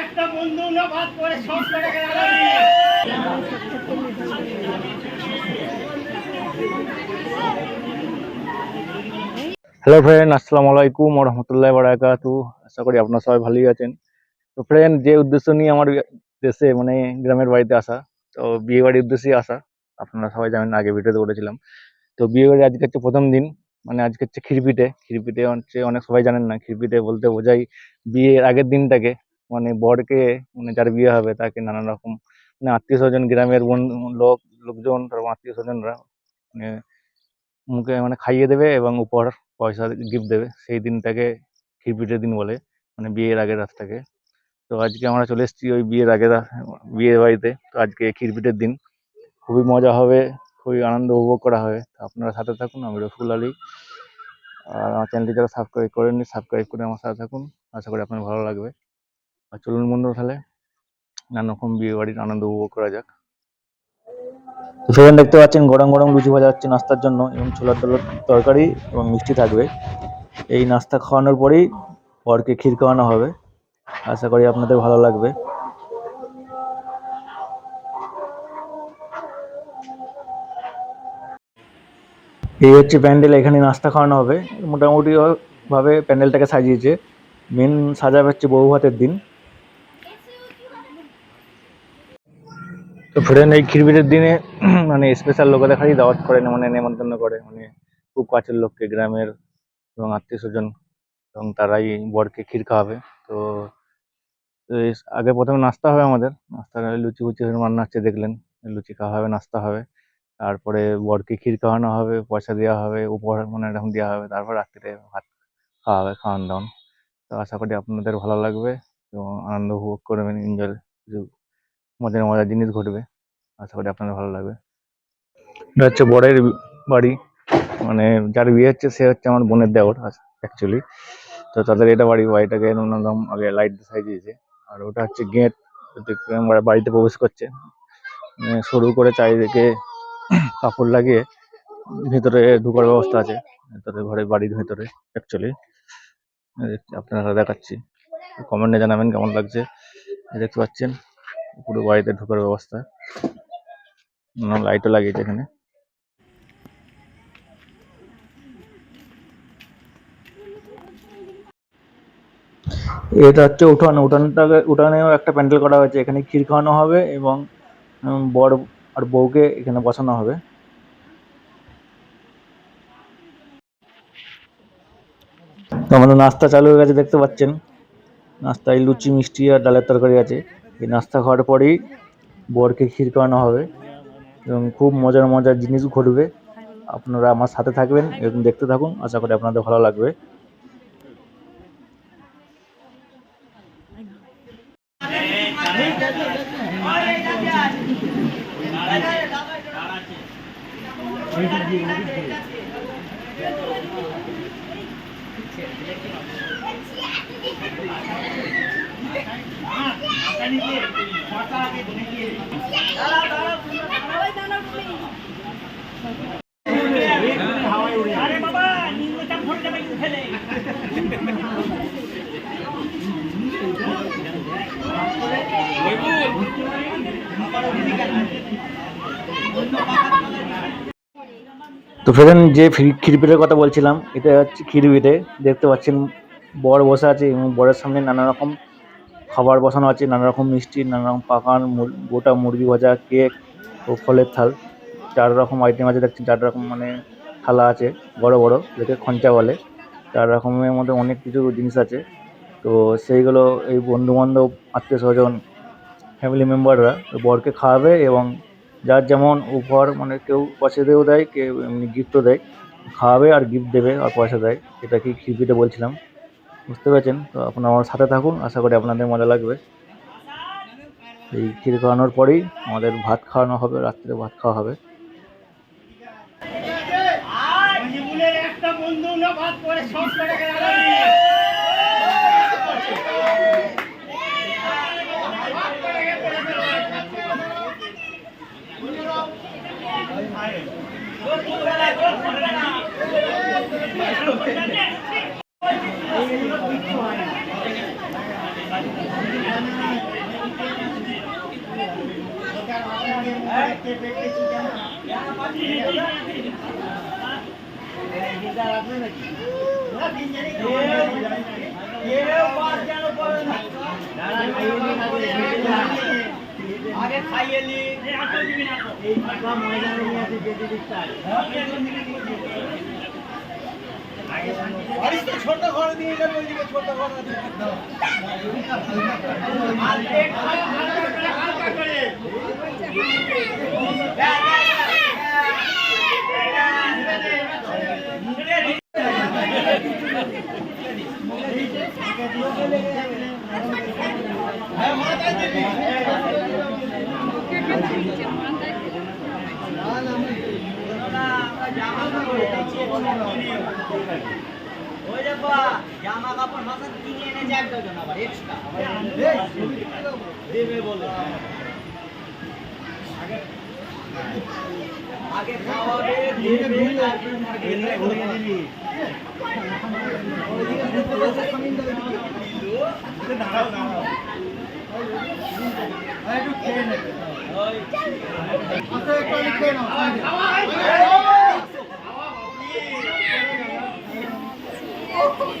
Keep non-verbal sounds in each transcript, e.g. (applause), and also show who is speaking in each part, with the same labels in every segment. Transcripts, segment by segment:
Speaker 1: একটা বন্ধু না ভাত করে সব
Speaker 2: হ্যালো ফ্রেন্ড আসসালামু আলাইকুম রহমতুল্লাহ বারাকাতু আশা করি আপনারা সবাই ভালোই আছেন। তো ফ্রেন্ড যে উদ্দেশ্য নিয়ে আমার দেশে মানে গ্রামের বাড়িতে আসা তো বিয়ে বাড়ির উদ্দেশ্যেই আসা। আপনারা সবাই জানেন, আগে ভিডিওতে বলেছিলাম। তো বিয়ে বাড়ি আজকে হচ্ছে প্রথম দিন মানে আজকে হচ্ছে খিরপিটে। খিরপিটে হচ্ছে অনেক সবাই জানেন না, খিরপিটে বলতে বোঝাই বিয়ের আগের দিনটাকে। মানে বরকে মানে যার বিয়ে হবে তাকে নানান রকম মানে আত্মীয় স্বজন, গ্রামের বন্ধু লোক, লোকজন, তারপর আত্মীয় স্বজনরা মানে মুখে মানে খাইয়ে দেবে এবং উপর পয়সা গিফট দেবে। সেই দিনটাকে খিরপিটের দিন বলে মানে বিয়ের আগের রাতটাকে। তো আজকে আমরা চলে এসেছি ওই বিয়ের আগে বিয়ের বাড়িতে। তো আজকে খিরপিটের দিন। খুবই মজা হবে, খুবই আনন্দ উপভোগ করা হবে। আপনারা সাথে থাকুন, আমি রসুল আলী। আর আমার চ্যানেলটি যারা সাবস্ক্রাইব করেননি সাবস্ক্রাইব করে আমার সাথে থাকুন। আশা করি আপনার ভালো লাগবে। আর চলুন বন্ধু তাহলে নানা রকম বিয়ে বাড়ির আনন্দ উপভোগ করা যাক। তো সেখানে দেখতে পাচ্ছেন, গরম গরম লুচি ভাজা হচ্ছে নাস্তার জন্য এবং ছোলার ডালের তরকারি এবং মিষ্টি থাকবে। এই নাস্তা খাওয়ানোর পরেই পরকে ক্ষীর খাওয়ানো হবে। আশা করি আপনাদের ভালো লাগবে। এই হচ্ছে প্যান্ডেল, এখানে নাস্তা খাওয়ানো হবে। মোটামুটি ভাবে প্যান্ডেলটাকে সাজিয়েছে। মেন সাজাবে হচ্ছে বউ ভাতের দিন। তো ফ্রেন্ড এই খিরবিরের দিনে (clears throat) মানে স্পেশাল লোকেদের খালি দাওয়াত করে মানে নেমন্তন্ন করে। মানে খুব কাছের লোককে, গ্রামের এবং আত্মীয় স্বজন এবং তারাই বরকে ক্ষীর খাওয়াবে। তো আগে প্রথমে নাস্তা হবে আমাদের। নাস্তা লুচি ফুচি রান্না হচ্ছে, দেখলেন। লুচি খাওয়া হবে, নাস্তা হবে। তারপরে বরকে ক্ষীর খাওয়ানো হবে, পয়সা দেওয়া হবে, উপহার মানে এরকম দেওয়া হবে। তারপর রাত্রিতে ভাত খাওয়া হবে, খাওয়ান দাওয়ান। তো আশা করি আপনাদের ভালো লাগবে এবং আনন্দ উপভোগ করবেন এনজয় কিছু মজার মজার জিনিস ঘটবে। আশা করি আপনাদের ভালো লাগবে। এটা হচ্ছে বরের বাড়ি। মানে যার বিয়ে হচ্ছে, সে হচ্ছে আমার বোনের দেওর অ্যাকচুয়ালি তো তাদের এটা বাড়ি, বাড়িটাকে অন্যরকম আগে লাইট সাজিয়েছে। আর ওটা হচ্ছে গেট আমরা বাড়িতে প্রবেশ করছে সরু করে চারিদিকে কাপড় লাগিয়ে ভেতরে ঢুকার ব্যবস্থা আছে। ভেতরে ঘরে বাড়ির ভেতরে অ্যাকচুয়ালি আপনারা দেখাচ্ছি। কমেন্টে জানাবেন কেমন লাগছে। দেখতে পাচ্ছেন, পুরো বাড়িতে ঢোকার ব্যবস্থা। লাইটও লাগিয়েছে এখানে। এটা হচ্ছে উঠান, উঠানটাকে, উঠানেও একটা প্যান্ডেল করা হয়েছে। এখানে ক্ষীর খাওয়ানো হবে এবং বর আর বউকে এখানে বসানো হবে। আমাদের নাস্তা চালু হয়ে গেছে, দেখতে পাচ্ছেন। নাস্তায় লুচি, মিষ্টি আর ডালের তরকারি আছে। এই নাস্তা খাওয়ার পরেই বরকে ক্ষীর খাওয়ানো হবে এবং খুব মজার মজার জিনিস ঘটবে। আপনারা আমার সাথে থাকবেন এবং দেখতে থাকুন। আশা করি আপনাদের ভালো লাগবে। তো ফ্রেন্ড যে ক্ষীরপিঠের কথা বলছিলাম, এটা হচ্ছে ক্ষীরপিঠে দেখতে পাচ্ছেন, বর বসে আছে এবং বরের সামনে নানা রকম খাবার বসানো আছে নানা রকম মিষ্টি নানা রকম পাকান গোটা মুরগি ভাজা, কেক ও ফলের থাল। চার রকম আইটেম আছে, দেখছেন, চার রকম মানে থালা আছে, বড় বড়, যেটাকে খঞ্চা বলে। চার রকমের মধ্যে অনেক কিছু জিনিস আছে। তো সেইগুলো এই বন্ধু বান্ধব আত্মীয় স্বজন ফ্যামিলি মেম্বাররা বরকে খাওয়াবে এবং যার যেমন উপহার মানে কেউ পয়সা দিয়েও দেয়, কেউ এমনি গিফটও দেয়, খাওয়াবে আর গিফট দেবে আর পয়সা দেয়, এটা কি খিরপিটে বলছিলাম। বুঝতে পেরেছেন? তো আপনারা আমার সাথে থাকুন, আশা করি আপনাদের মজা লাগবে। এই ক্ষীর খাওয়ানোর পরেই আমাদের ভাত খাওয়ানো হবে, রাত্রে ভাত খাওয়া হবে।
Speaker 1: আগে। খাইয়ে নিন। এই পাকা ময়দা নিয়ে আছে যেতে দিকটা।
Speaker 3: ছোট ঘর দিয়ে গেল ওইদিকে ছোট ঘর আছে।
Speaker 1: হালকা করে।
Speaker 3: জামা কাপড় মাথা কিনে এনে যায় একজন আবার এক্সট্রা দেবে বলে আগে খাওয়াবে দেবে তারপরে দিবি একটুখানি খাইয়ে দেয় বিসমিল্লাহ বলে খাওয়া মাখানি মাখানি খাইয়ে খাইয়ে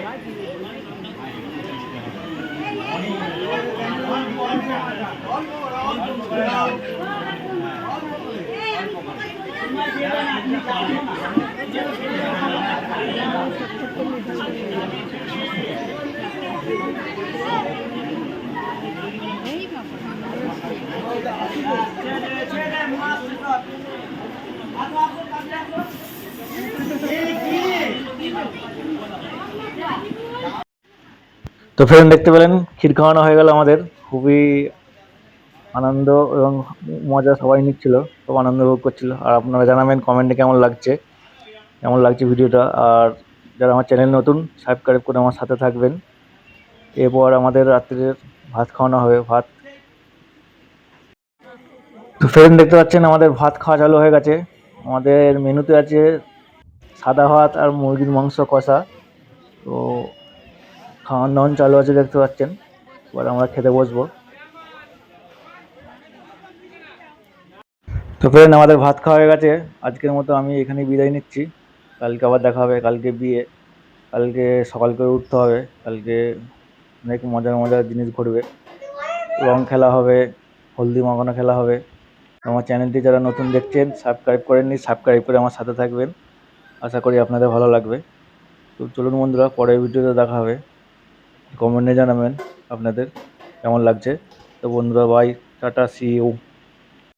Speaker 3: মাখানি খাইয়ে রে খাইয়ে মাখানি মাখানি
Speaker 2: তো ফ্রেন্ড দেখতে পেলেন, ক্ষীর খাওয়ানো হয়ে গেল আমাদের। খুবই আনন্দ এবং মজা সবাই নিচ্ছিল, খুব আনন্দ উপভোগ করছিল। আর আপনারা জানাবেন কমেন্টে কেমন লাগছে কেমন লাগছে ভিডিওটা। আর যারা আমার চ্যানেল নতুন সাবস্ক্রাইব করে আমার সাথে থাকবেন। এরপর আমাদের রাত্রের ভাত খাওয়ানো হবে, ভাত। তো ফ্রেন্ড দেখতে পাচ্ছেন, আমাদের ভাত খাওয়া চালু হয়ে গেছে। আমাদের মেনুতে আছে সাদা ভাত আর মুরগির মাংস কষা। তো খাওয়ান দাওয়ান চালু আছে দেখতে পাচ্ছেন। এবার আমরা খেতে বসবো। তো ফ্রেন্ড আমাদের ভাত খাওয়া হয়ে গেছে। আজকের মতো আমি এখানেই বিদায় নিচ্ছি। কালকে আবার দেখা হবে, কালকে বিয়ে, কালকে সকাল করে উঠতে হবে, কালকে অনেক মজার মজার জিনিস ঘটবে। রং খেলা হবে, হলদি মাখানো খেলা হবে। আমার চ্যানেলটি যারা নতুন দেখছেন সাবস্ক্রাইব করেননি সাবস্ক্রাইব করে আমার সাথে থাকবেন। আশা করি আপনাদের ভালো লাগবে। তো চলুন বন্ধুরা, পরের ভিডিওতে দেখা হবে। কমেন্টে জানাবেন আপনাদের কেমন লাগছে। তো বন্ধুরা বাই টাটা সি ইউ